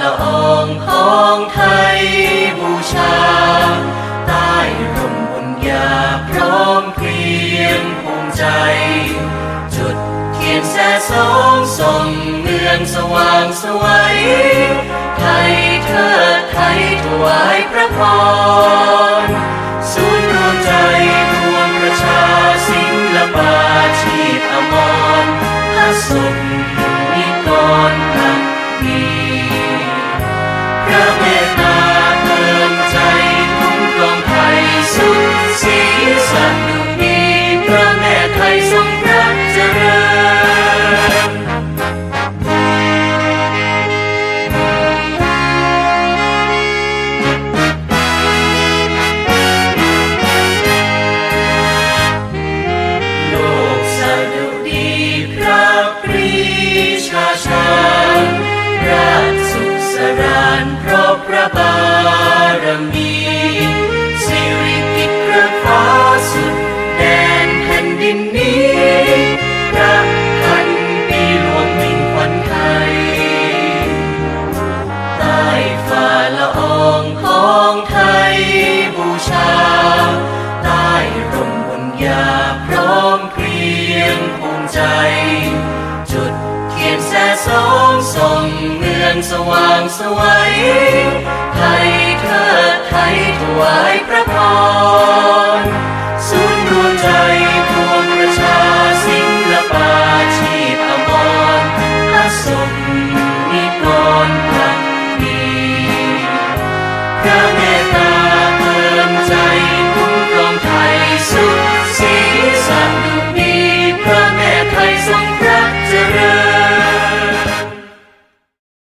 ละอองของไทยบูชา ใต้ร่มบุญญาพร้อมเพรียงภูมิใจ จุดเทียนแสสงส่งเมืองสว่างสวย ไทยเธอไทยถวายพระพร สสองส่งเมืองสว่างสวยไทยเธอไทยถวายพระพร